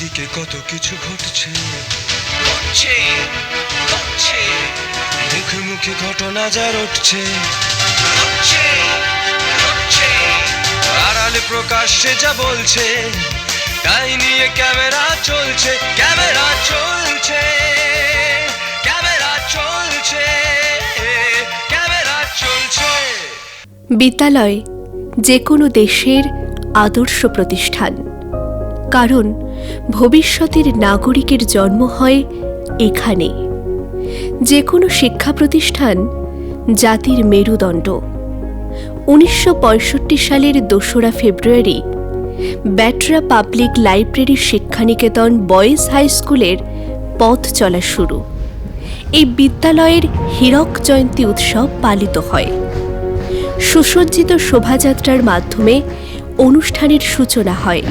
চারিদিকে কত কিছু ঘটছে। ঘটছে ঘটছে। মুখে মুখে ঘটনা যা রটছে। ঘটছে ঘটছে। আড়ালে প্রকাশ্যে যা বলছে তাই নিয়ে ক্যামেরা চলছে ক্যামেরা চলছে ক্যামেরা চলছে ক্যামেরা চলছে। বিদ্যালয় যে কোনো দেশের আদর্শ প্রতিষ্ঠান। কারণ ভবিষ্যতের নাগরিকের জন্ম হয় এখানে। যে কোনো শিক্ষা প্রতিষ্ঠান জাতির মেরুদণ্ড। উনিশশো পঁয়ষট্টি সালের দোসরা ফেব্রুয়ারি ব্যাটরা পাবলিক লাইব্রেরির শিক্ষানিকেতন বয়েজ হাই স্কুলের পথ চলা শুরু। এই বিদ্যালয়ের হীরক জয়ন্তী উৎসব পালিত হয়। সুসজ্জিত শোভাযাত্রার মাধ্যমে অনুষ্ঠানের সূচনা হয়।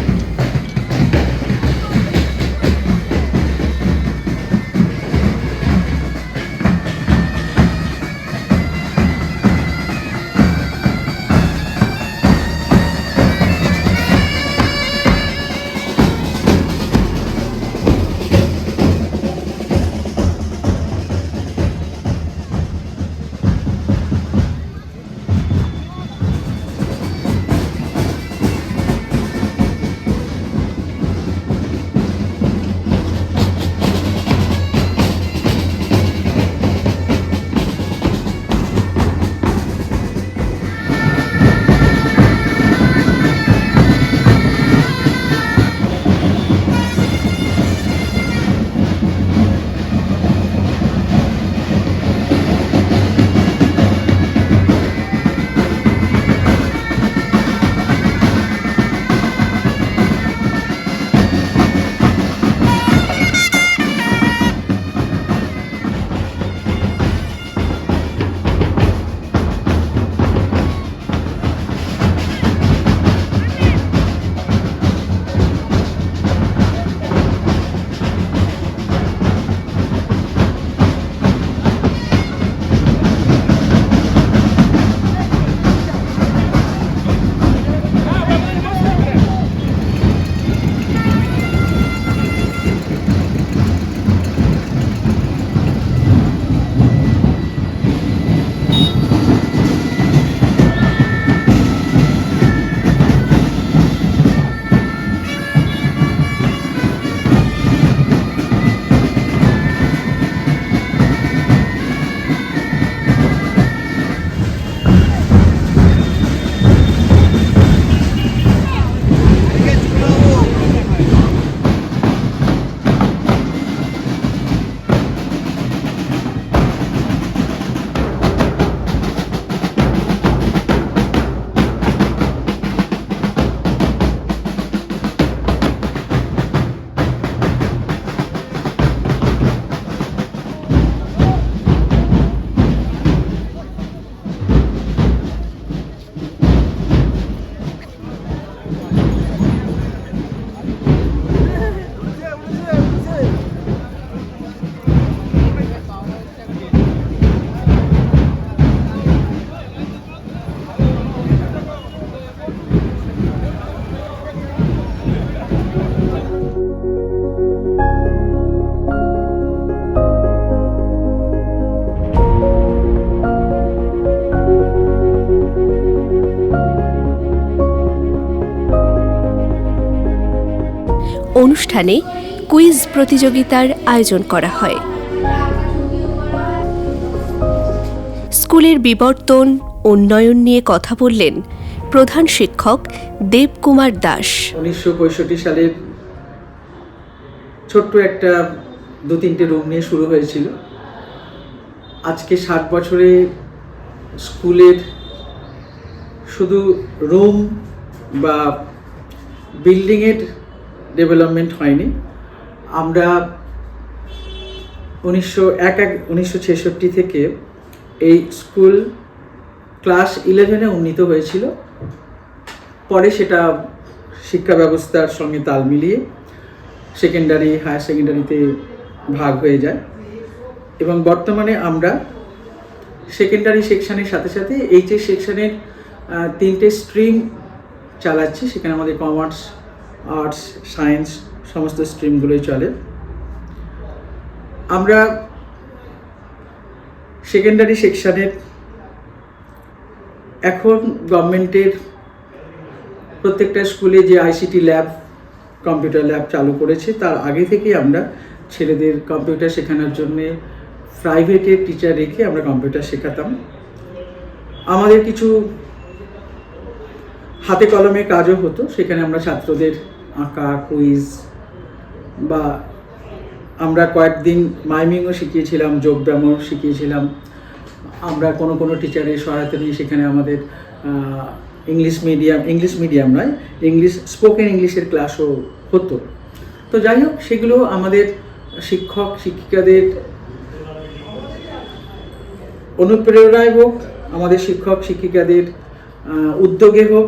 অনুষ্ঠানে কুইজ প্রতিযোগিতার আয়োজন করা হয়। স্কুলের বিবর্তন, উন্নয়ন নিয়ে কথা বললেন প্রধান শিক্ষক দেবকুমার দাস। উনিশশো পঁয়ষট্টি সালের ছোট্ট একটা দু তিনটে রুম নিয়ে শুরু হয়েছিল। আজকে ষাট বছরে স্কুলের শুধু রুম বা বিল্ডিংয়ের ডেভেলপমেন্ট হয়নি। আমরা উনিশশো এক এক উনিশশো ছেষট্টি থেকে এই স্কুল ক্লাস ইলেভেনে উন্নীত হয়েছিল। পরে সেটা শিক্ষা ব্যবস্থার সঙ্গে তাল মিলিয়ে সেকেন্ডারি হায়ার সেকেন্ডারিতে ভাগ হয়ে যায়। এবং বর্তমানে আমরা সেকেন্ডারি সেকশনের সাথে সাথে এইচএস সেকশনের তিনটে স্ট্রিম চালাচ্ছি। সেখানে আমাদের কমার্স আর্টস, সায়েন্স, সমস্ত স্ট্রিমগুলোই চলে। আমরা সেকেন্ডারি সেকশনের এখন গভর্নমেন্টের প্রত্যেকটা স্কুলে যে আইসিটি ল্যাব, কম্পিউটার ল্যাব চালু করেছে, তার আগে থেকেই আমরা ছেলেদের কম্পিউটার শেখানোর জন্যে প্রাইভেটের টিচার রেখে আমরা কম্পিউটার শেখাতাম। আমাদের কিছু হাতে কলমে কাজও হতো, সেখানে আমরা ছাত্রদের আঁকা কুইজ বা আমরা কয়েকদিন মাইমিংও শিখিয়েছিলাম যোগব্যায়ামও শিখিয়েছিলাম। আমরা কোনো কোনো টিচারের সহায়তা নিয়ে সেখানে আমাদের ইংলিশ মিডিয়াম ইংলিশ মিডিয়াম নয় ইংলিশ স্পোকেন ইংলিশের ক্লাসও হতো। তো যাই হোক, সেগুলো আমাদের শিক্ষক, শিক্ষিকাদের অনুপ্রেরণায় হোক, আমাদের শিক্ষক, শিক্ষিকাদের উদ্যোগে হোক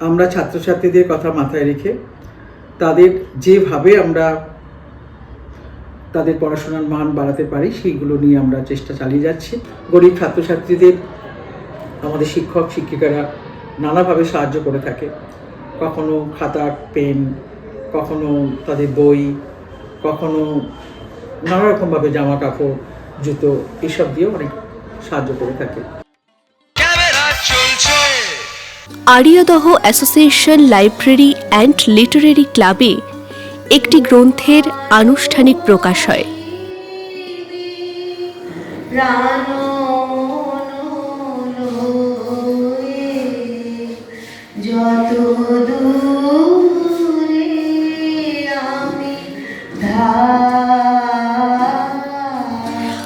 আমরা ছাত্রছাত্রীদের কথা মাথায় রেখে তাদের যেভাবে আমরা তাদের পড়াশোনার মান বাড়াতে পারি, সেইগুলো নিয়ে আমরা চেষ্টা চালিয়ে যাচ্ছি। গরিব ছাত্রছাত্রীদের, আমাদের শিক্ষক, শিক্ষিকারা নানাভাবে সাহায্য করে থাকে। কখনো খাতা, পেন, কখনো তাদের বই, কখনো নানা রকমভাবে জামা কাপড় জুতো, এসব দিয়েও অনেক সাহায্য করে থাকে। Ariadaha association library and literary ক্লাবে একটি গ্রন্থের আনুষ্ঠানিক প্রকাশ হয়।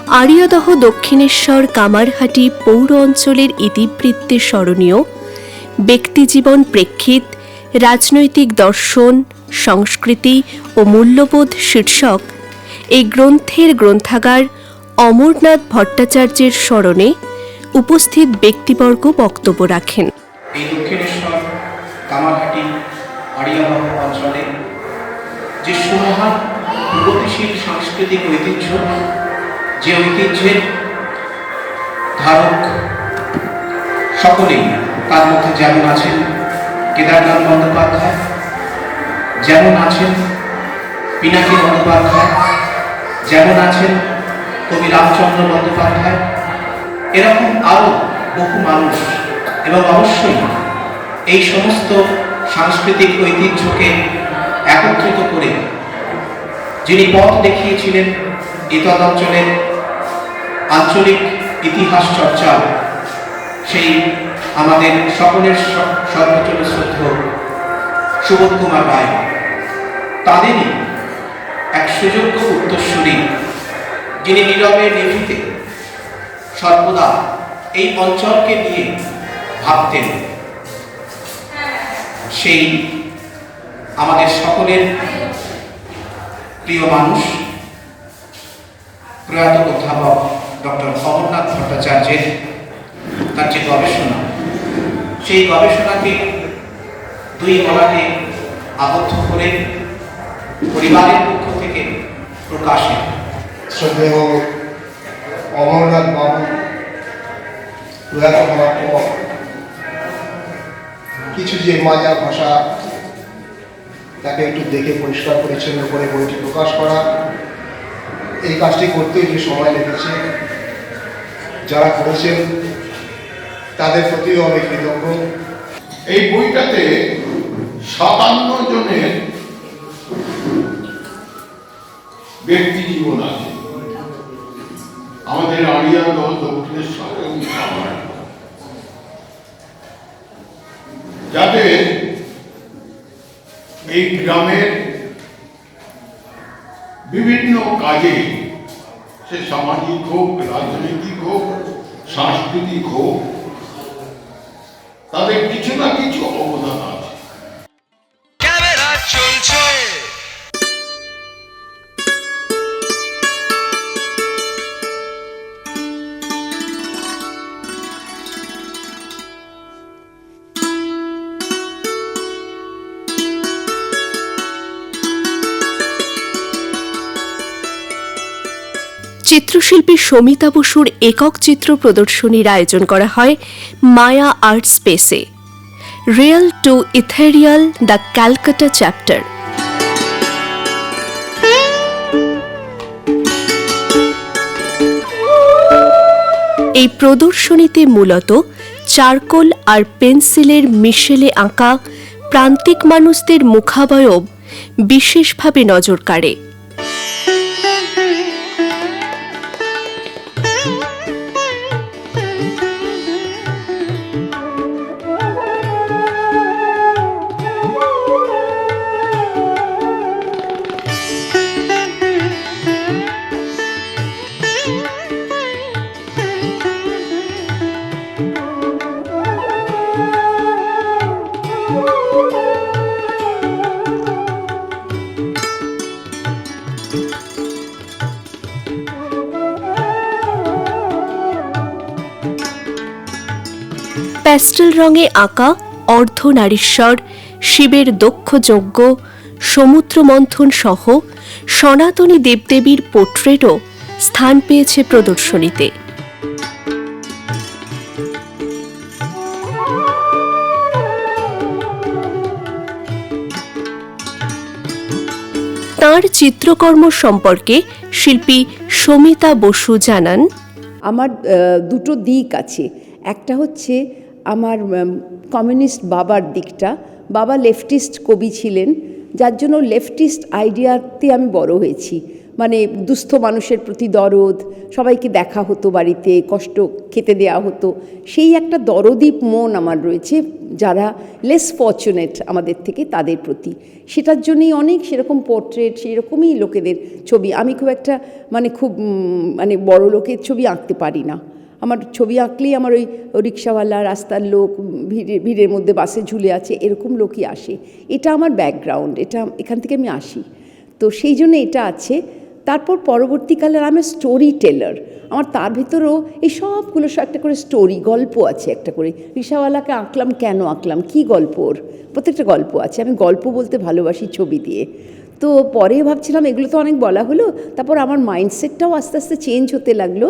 আরিয়াদহ দক্ষিণেশ্বর কামারহাটি পৌর অঞ্চলের ইতিবৃত্তে স্মরণীয় ব্যক্তিজীবন প্রেক্ষিত, রাজনৈতিক দর্শন, সংস্কৃতি ও মূল্যবোধ শীর্ষক, এই গ্রন্থের গ্রন্থাগার অমরনাথ ভট্টাচার্যের স্মরণে উপস্থিত ব্যক্তিবর্গ বক্তব্য রাখেন। যে সুমহান প্রগতিশীল সাংস্কৃতিক ঐতিহ্য, যে ঐতিহ্যের ধারক সকলেই তার মধ্যে যেমন আছেন কেদারনাথ বন্দ্যোপাধ্যায়, যেমন আছেন পিনাকি বন্দ্যোপাধ্যায়, যেমন আছেন কবি রামচন্দ্র বন্দ্যোপাধ্যায়, এরকম আরও বহু মানুষ। এবং অবশ্যই এই সমস্ত সাংস্কৃতিক ঐতিহ্যকে একত্রিত করে যিনি পথ দেখিয়েছিলেন এতদ অঞ্চলের আঞ্চলিক ইতিহাস চর্চা সেই আমাদের সকলের সর্বজন শ্রদ্ধ সুবোধ কুমার রায়। তাদেরই এক সুযোগ্য উত্তরসূরি, যিনি নীরবে নিভৃতে সর্বদা এই অঞ্চলকে নিয়ে ভাবতেন। সেই আমাদের সকলের প্রিয় মানুষ, প্রয়াত অধ্যাপক ডক্টর অমরনাথ ভট্টাচার্যের তার যে গবেষণা সেই গবেষণাকে দুই গলাতে আবদ্ধ করে পরিবারের পক্ষ থেকে প্রকাশে। শ্রদ্ধেয় অমরনাথ বাবু কিছু যে মাজা ভাষা তাকে একটু দেখে পরিষ্কার পরিচ্ছন্ন করে বইটি প্রকাশ করা, এই কাজটি করতে যে সময় লেগেছে, যারা করেছেন তাদের প্রতিও আমি কৃতজ্ঞ। এই বইটাতে সাতান্ন জনের ব্যক্তি জীবন আছে। আমাদের আড়িয়া দল কামার যাদের এই গ্রামের বিভিন্ন কাজে সে সামাজিক হোক, রাজনৈতিক হোক, সাংস্কৃতিক হোক তাদের কিছু না কিছু অবদান আছে চিত্রশিল্পী সমিতা বসুর একক চিত্র প্রদর্শনীর আয়োজন করা হয় মায়া আর্ট স্পেসে। Real to ethereal the Calcutta chapter. এই প্রদর্শনীতে মূলত চারকোল আর পেন্সিলের মিশেলে আঁকা প্রান্তিক মানুষদের মুখাবয়ব বিশেষভাবে নজর কাড়ে। প্যাস্টেল রঙে আঁকা অর্ধনারীশ্বর শিবের দক্ষ যজ্ঞ সমুদ্র মন্থন সহ সনাতনী দেবদেবীর পোর্ট্রেটও স্থান পেয়েছে প্রদর্শনীতে। তাঁর চিত্রকর্ম সম্পর্কে শিল্পী সমিতা বসু জানান, আমার দুটো দিক আছে। একটা হচ্ছে আমার কমিউনিস্ট বাবার দিকটা, বাবা লেফটিস্ট কবি ছিলেন, যার জন্য লেফটিস্ট আইডিয়াতে আমি বড় হয়েছি। মানে দুস্থ মানুষের প্রতি দরদ, সবাইকে দেখা হতো বাড়িতে, কষ্ট খেতে দেওয়া হতো, সেই একটা দরদীপ মন আমার রয়েছে, যারা লেস ফর্চুনেট আমাদের থেকে তাদের প্রতি। সেটার জন্যই অনেক সেরকম পোর্ট্রেট সেরকমই লোকেদের ছবি। আমি খুব একটা মানে খুব মানে বড় লোকের ছবি আঁকতে পারি না। আমার ছবি আঁকলেই আমার ওই রিক্সাওয়ালা, রাস্তার লোক, ভিড়ে, ভিড়ের মধ্যে বাসে ঝুলে আছে, এরকম লোকই আসে। এটা আমার ব্যাকগ্রাউন্ড এটা এখান থেকে আমি আসি। তো সেই জন্য এটা আছে। তারপর পরবর্তীকালে আমি স্টোরি টেলার আমার তার ভিতরেও এই সবগুলো সব একটা করে স্টোরি গল্প আছে একটা করে। রিক্সাওয়ালাকে আঁকলাম, কেন আঁকলাম? কি গল্প ওর? প্রত্যেকটা গল্প আছে। আমি গল্প বলতে ভালোবাসি ছবি দিয়ে। তো পরে ভাবছিলাম, এগুলো তো অনেক বলা হলো, তারপর আমার মাইন্ডসেটটাও আস্তে আস্তে চেঞ্জ হতে লাগল।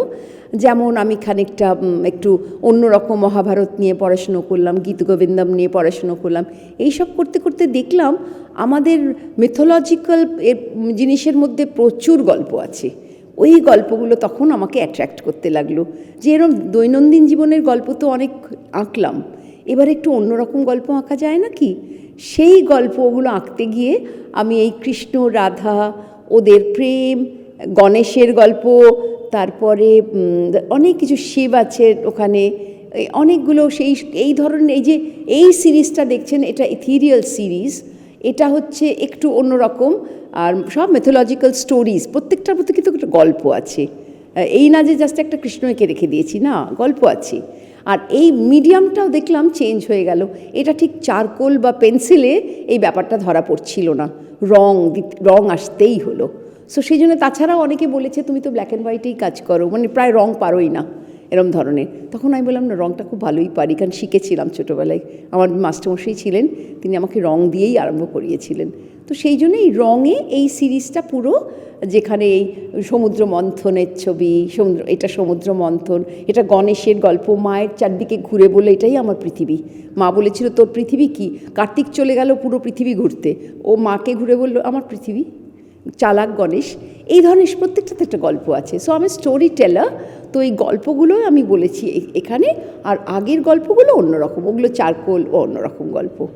যেমন আমি খানিকটা একটু অন্যরকম মহাভারত নিয়ে পড়াশুনো করলাম গীতগোবিন্দম নিয়ে পড়াশুনো করলাম। এইসব করতে করতে দেখলাম, আমাদের মিথোলজিক্যাল জিনিসের মধ্যে প্রচুর গল্প আছে। ওই গল্পগুলো তখন আমাকে অ্যাট্রাক্ট করতে লাগল। যে এরকম দৈনন্দিন জীবনের গল্প তো অনেক আঁকলাম। এবার একটু অন্যরকম গল্প আঁকা যায় না কি? সেই গল্পগুলো আঁকতে গিয়ে আমি এই কৃষ্ণ, রাধা, ওদের প্রেম, গণেশের গল্প, তারপরে অনেক কিছু শিব আছে ওখানে অনেকগুলো সেই, এই ধরনের, এই যে, এই সিরিজটা দেখছেন, এটা ইথিরিয়াল সিরিজ, এটা হচ্ছে একটু অন্যরকম, আর সব মেথোলজিক্যাল স্টোরিজ প্রত্যেকটার প্রতি কিন্তু একটা গল্প আছে। এই না যে জাস্ট একটা কৃষ্ণকে রেখে দিয়েছি, না, গল্প আছে। আর এই মিডিয়ামটাও দেখলাম চেঞ্জ হয়ে গেল। এটা ঠিক চারকোল বা পেন্সিলে এই ব্যাপারটা ধরা পড়ছিল না। রং রং আসতেই হলো। সো সেই জন্য তাছাড়াও অনেকে বলেছে, তুমি তো ব্ল্যাক অ্যান্ড হোয়াইটেই কাজ করো। মানে প্রায় রং পারোই না, এরম ধরনের। তখন আমি বললাম, না, রংটা খুব ভালোই পারি। কারণ শিখেছিলাম ছোটোবেলায়। আমার মাস্টারমশাই ছিলেন, তিনি আমাকে রং দিয়েই আরম্ভ করিয়েছিলেন। তো সেই জন্য এই রঙে এই সিরিজটা পুরো যেখানে এই সমুদ্র মন্থনের ছবি, সমুদ্র, এটা সমুদ্র মন্থন, এটা গণেশের গল্প, মায়ের চারদিকে ঘুরে বলে এটাই আমার পৃথিবী। মা বলেছিল, তোর পৃথিবী কি? কার্তিক চলে গেল পুরো পৃথিবী ঘুরতে। ও মাকে ঘুরে বলল, আমার পৃথিবী? চালাক গণেশ? এই ধরনের প্রত্যেকটাতে একটা গল্প আছে। সো আমি স্টোরি টেলার তো এই গল্পগুলো আমি বলেছি এখানে। আর আগের গল্পগুলো অন্যরকম। ওগুলো চারকোল ও অন্যরকম গল্প।